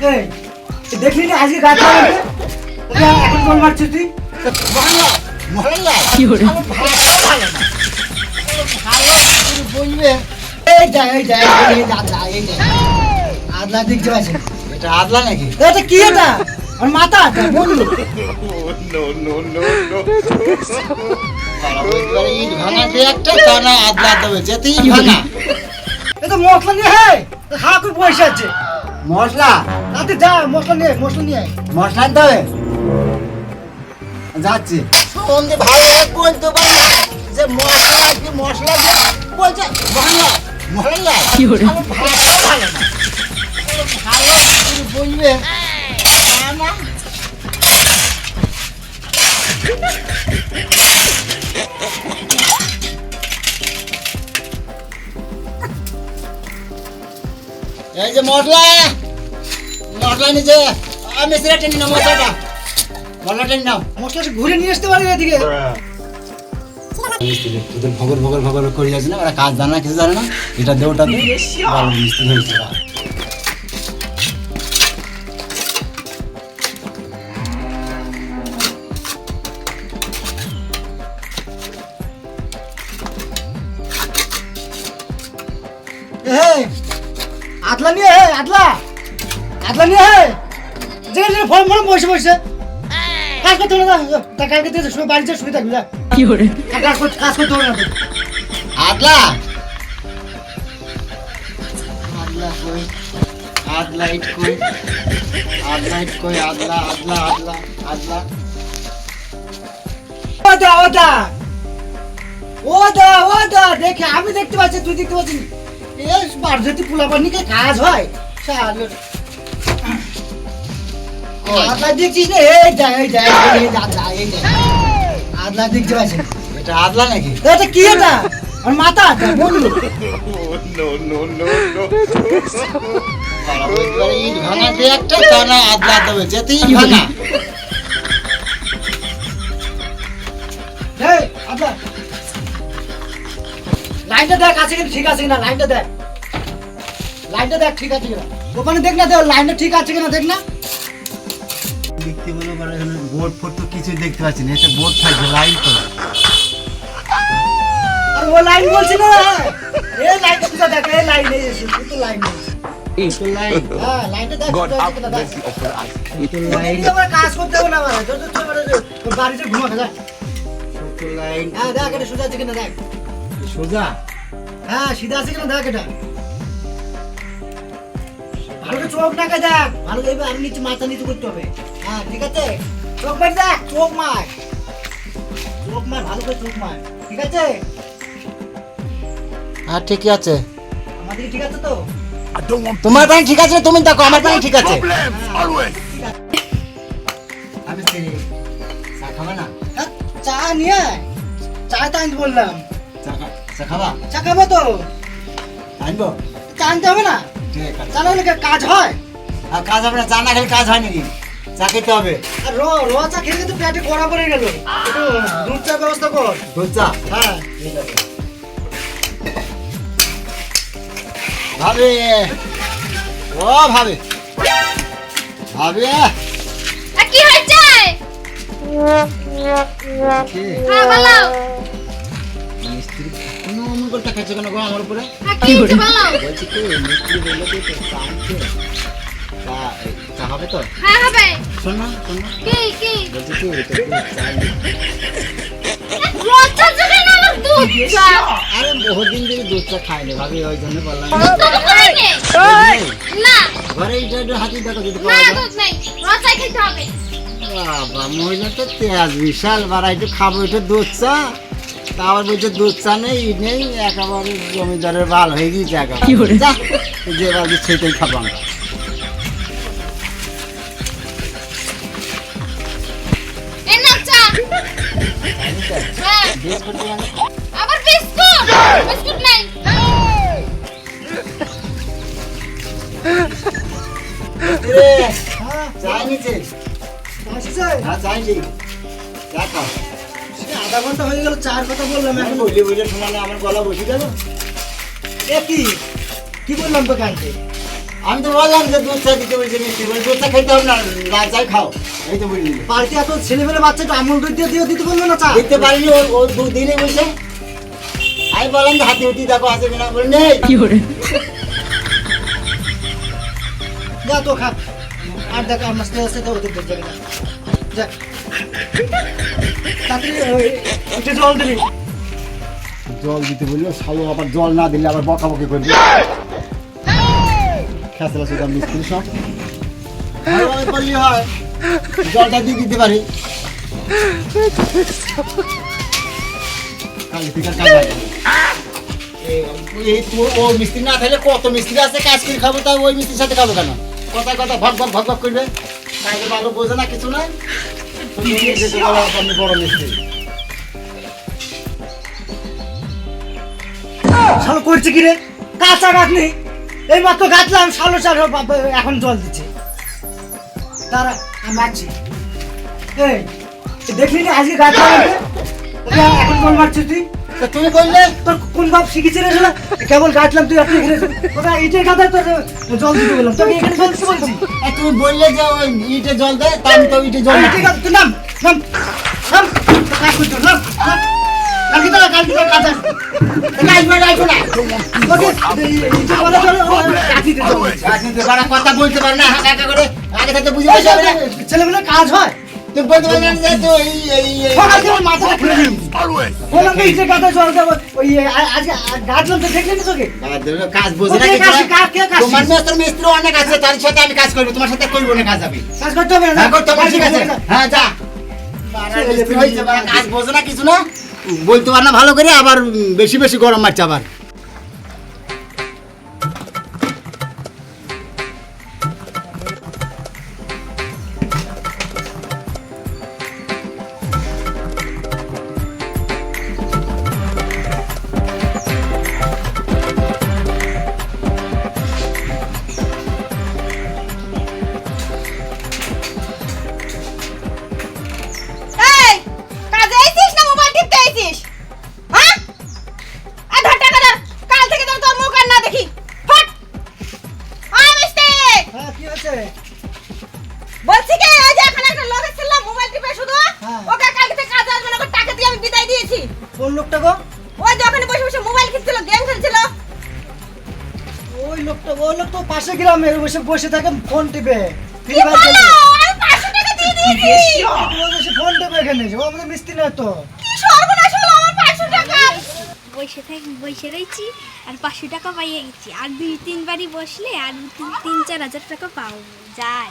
এই দেখলি না আজকে গাছ লাগাবে এখন কোন মারছিস তুই। বলবে এই যা এই যা এই যা যা এই যা। আদলা দেখতে পাচ্ছি এটা আদলা নাকি? এটা কি এটা? মাথা ইট ভাঙা একটা টানা আদলা দেবে যেতে ইট ভাঙা। এটা মশলা নিয়ে হ্যাঁ হা পয়সা আছে। মশলা? রাতে যা মশলা নিয়ে মশলা নিয়ে মশলা আনতে হবে? যাচ্ছি। যে মশলা কি বলছে ভালো ভালো বলবে না এই যে মশলা মশলা নিচে আমি সেটা টেনে নাও মশলাটা মশলা টেনে নাও মশলা ঘুরে নিয়ে আসতে পারবে এদিকে। মিস্ত্রি তোদের ভগর ভগর ভগর করে যাচ্ছে না? ওরা কাজ জানে কিছু জানে না? এটা দে ওটা দে। ভালো মিস্ত্রি হয়েছে। আদলা নিয়ে আদলা। আদলা নিয়ে হে যে যে ফর্ম ফর্ম বসে বসে। কাজ করতে হবে না তা কালকে তুই শুয়ে বাড়িতে শুয়ে থাকবি যা। আর কাজ করতে কাজ করতে হবে না কই? কই? কই? আদলা আদলা আদলা আদলা ও দা দেখে আমি দেখতে পাচ্ছি তুই দেখতে পাচ্ছিস। এই কাজ হয়? আদলা দেখছিস না? এই যা এই যা এই যা যা এই যা আদলা দেখতে পাচ্ছিস এটা আদলা নাকি? এটা কি এটা? আমার মাথা আছে বলল এবারে ইট ভাঙা দিয়ে একটা টানা আদলা দেবে যেতে ভাঙা। এই আদলা। লাইনটা দেখ আছে কিনা ঠিক আছে কিনা লাইনটা দেখ। লাইনটা দেখ ঠিক আছে কিনা। ওখানে দেখ না লাইনটা ঠিক আছে কিনা দেখ না। দেখতে বলো বোর্ড ফোর্ড তো কিছুই দেখতে পাচ্ছি না। এটা বোর্ড থাকবে লাইন তো আর ও লাইন বলছি না। এই লাইন সোজা দেখ এই লাইন। এই শুধু তো লাইন। হ্যাঁ কাজ করতে হবে না বাড়িতে ঘুমা খেলা হ্যাঁ সোজা? হ্যাঁ সিধা আছে কিনা দেখ এটা। ভালো চোখ নাকে দেখ ভালো করে আর নিচে মাথা নিচে করতে হবে। হ্যাঁ ঠিক আছে? চোখ মার দেখ চোখ মার। চোখ মার ভালো করে চোখ মার। ঠিক আছে? হ্যাঁ ঠিকই আছে। আমাদের ঠিক আছে তো? তোমার প্যান্ট ঠিক আছে? তুমি দেখো আমার প্যান্ট ঠিক আছে। আমি চা খাবে না? হ্যাঁ, চা নিয়ে চা তো আনতে বললাম। চা খাবা? চা খাব তো? আনব। চা আনতে হবে না? আছে হলে কাজ হয়? আর কাজ হবে না চা না খেলে কাজ হয় নাকি? চা খেতে হবে। আর র র চা খেলে তো পেটে কড়া পড়ে গেল। একটু দুধ চা ব্যবস্থা কর। দুধ চা? হ্যাঁ। ঠিক আছে। ভাবে। ও ভাবে। ভাবে। কি হয়েছে? হ্যাঁ বলো। করে টাকাচ্ছে কেন গো আমার উপরে? আর কি বলো। বলছি কি মিস্ত্রি বলল যে তো চা হবে তো? হ্যাঁ হবে। শোন না শোন না। কি কি? বলছি কি এটা আরে বহুদিন ধরে দুধ চা খাইনি ভাবি ওই জন্য বললাম। না। ঘরে হাতি দেখো যদি বাবা মহিলা তো তেজ বিশাল বাড়া একটু খাব একটু দুধ চা? তা আবার বলছে দুধ চা নেই ই নেই একেবারে জমিদারের বাল হয়ে গিয়েছে একেবারে যা, যে বাড়ি সেটাই খাব আমরা। হ্যাঁ। আবার বিস্কুট। বিস্কুট নেই। রে, হ্যাঁ চা নিচে আসছে হ্যাঁ চা খাও। আধা ঘণ্টা হয়ে গেল চার কথা বললাম এখন। বলি বলি শোনালে আমার গলা বসে গেল। এ কি? কি বললাম তো কালকে আমি তো বললাম যে দুধ চা দিতে বলছি মিষ্টি বলে দুধ চা খাইতে হবে না লাল চাই খাও। এই তো বলি বাড়িতে এত ছেলেমেলে বাচ্চা একটু আমুল দুধ দিয়ে দিও দিতে বলল না চা? দিতে পারিনি ও ও দুধ দিনে বলছে। আমি বললাম যে হাতি হুতি দেখো আছে কিনা? বলে নেই। যা তো খা। আর দেখ আমার সাথে তো ওদের দেখতে না। যা। তাড়াতাড়ি ওই, একটু জল দিবি জল দিতে বলল শালো আবার জল না দিলে আবার বকাবকি করবে খেসলা সুদা মিস্ত্রি সব জলটা দিয়ে দিতে পারি। কালি তো- ও মিস্ত্রি না থাকলে কত মিস্ত্রি আছে, কাজ করে খাব তাই ওই মিস্ত্রির সাথে খাব কেন? কথা কথা ভক ভক ভক ভক করবে। কাজে ভালো বোঝে না, কিছু না আপনি বড় শালো করছে কি রে কাঁচা গাছ নেই। এই মাত্র গাছলাম শালো শালো এখন জল দিচ্ছে। তারা আমি আছি এই দেখলি না আজকে গাছ এখন জল মারছিস তুই? তা তুমি বললে তোর কোন বাপ শিখেছে রে শালা? কেবল গাছলাম তুই আপনি এখানে তোরা ইটের গাদায় তোর জল দিতে বললাম তোকে এখানে জল দিতে বলছি। আর তুমি বললে যে ওই ইটে জল দেয় তা আমি তো ইটে জল ইটের গাদা তুই নাম নাম নাম। কাজ করছ নাম হয় তুমি যে তো বললাম তো তোকে বাবা, দেখো, কাজ বোঝে আমি কাজ করব তোমার সাথে করব না কাজ আমি। কাজ করতে হবে না হ্যাঁ করতে হবে ঠিক আছে। হ্যাঁ যা। কাজ বোঝে না কিছু না? বলতে পারে না ভালো করে আবার বেশি বেশি গরম মারছে আবার। কোন লোকটা গো? ওই যে ওখানে বসে বসে মোবাইল খেলছিল গেম খেলছিল। ওই লোকটা ওই লোক তো পাশে গ্রামে বসে বসে থাকে ফোন টিপে। ফ্রি ফায়ার খেলে আমি টাকা দিয়ে দিয়েছি। বসে ফোন টিপে এখানে ও আমাদের মিস্ত্রি না তো? কি সর্বনাশ হলো আমার পাঁচশো টাকা? বসে থাকি বসে রয়েছি আর পাঁচশো টাকা পাইয়ে গেছি। আর দুই তিনবারই বসলে আর তিন তিন চার হাজার টাকা পাবো যাই